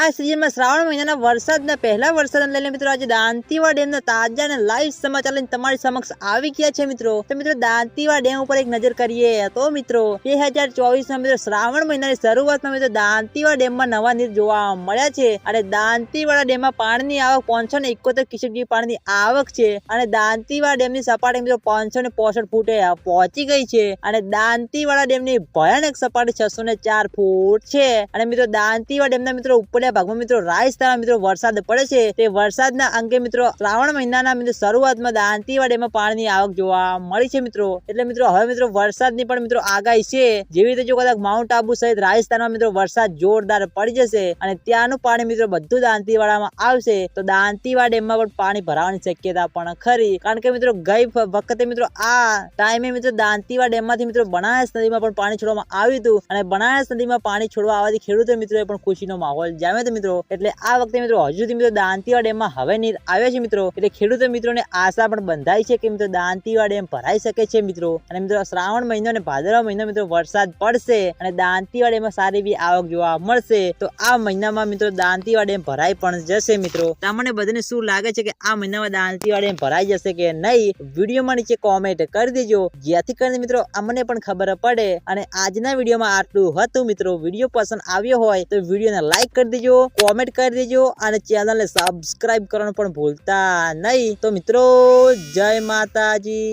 આ સિઝનમાં શ્રાવણ મહિનાના વરસાદના પહેલા વરસાદને લઈને મિત્રો આજે દાંતીવા ડેમના તાજા અને લાઈવ સમાચાર લઈને તમારી સમક્ષ આવી ગયા છે મિત્રો. તો મિત્રો દાંતીવા ડેમ ઉપર એક નજર કરીએ તો મિત્રો, બે હજાર ચોવીસમાં મિત્રો શ્રાવણ મહિનાની શરૂઆતમાં મિત્રો દાંતીવા ડેમમાં નવા નીર જોવા મળ્યા છે અને દાંતીવાડા ડેમમાં પાણીની આવક પાંચસો ને એકોતેર ક્યુસેક પાણીની આવક છે અને દાંતીવાડા ડેમની સપાટી મિત્રો પાંચસો ને પોસઠ ફૂટે પહોંચી ગઈ છે અને દાંતીવાડા ડેમની ભયાનક સપાટી છસો ને ચાર ફૂટ છે. અને મિત્રો દાંતીવાડા ડેમના મિત્રો ઉપરના ભાગમાં મિત્રો રાજસ્થાન મિત્રો વરસાદ પડે છે. તે વરસાદના અંગે મિત્રો શ્રાવણ મહિનાના મિત્રો શરૂઆતમાં દાંતીવાડીમાં પાણીની આવક જોવા મળી છે મિત્રો. એટલે મિત્રો હવે મિત્રો વરસાદની પણ મિત્રો આગાહી છે. જેવી રીતે જો કદાચ માઉન્ટ આબુ સહિત રાજસ્થાનમાં મિત્રો વરસાદ જોરદાર પડી જશે અને ત્યાંનું પાણી મિત્રો બધું દાંતીવાડામાં આવશે, તો દાંતીવાડા ડેમમાં પણ પાણી ભરાવાની શક્યતા પણ ખરી. કારણ કે મિત્રો ગઈ વખતે મિત્રો આ ટાઈમે મિત્રો દાંતીવાડ ડેમમાંથી મિત્રો બનાસ નદીમાં પણ પાણી છોડવામાં આવ્યું હતું. અને બનાસ નદીમાં પાણી છોડવા આવવાથી ખેડૂતો મિત્રોએ પણ ખુશીનો માહોલ જામ્યો હતો મિત્રો, એટલે આ વખતે મિત્રો હજુ સુધી મિત્રો દાંતીવા ડેમમાં હવે નીર આવ્યા છે મિત્રો. એટલે ખેડૂતો મિત્રોને આશા પણ બંધાઈ છે કે મિત્રો દાંતીવા ડેમ ભરાઈ શકે છે મિત્રો. અને મિત્રો, શ્રાવણ મહિનો અને ભાદરવા મહિનો મિત્રો વરસાદ પડશે અને દાંતીવા ડેમમાં સારી એવી આવક જોવા મળશે. તો આ મહિનામાં મિત્રો દાંતીવા ડેમ ભરાઈ પણ જશે મિત્રો. તમને બધાને શું લાગે છે કે આ મહિનામાં દાંતીવા ડેમ ભરાઈ જશે કે નહીં? વિડીયોમાં નીચે કોમેન્ટ કરી દેજો. જેથી કરીને મિત્રો અમને પણ ખબર પડે. અને આજના વિડીયોમાં આટલું હતું મિત્રો. વીડિયો પસંદ આવ્યો હોય તો વિડીયોને લાઈક કરી દેજો કોમેન્ટ કરી દેજો અને ચેનલને સબસ્ક્રાઇબ કરવાનું પણ ભૂલતા નહીં. તો મિત્રો, જય માતાજી.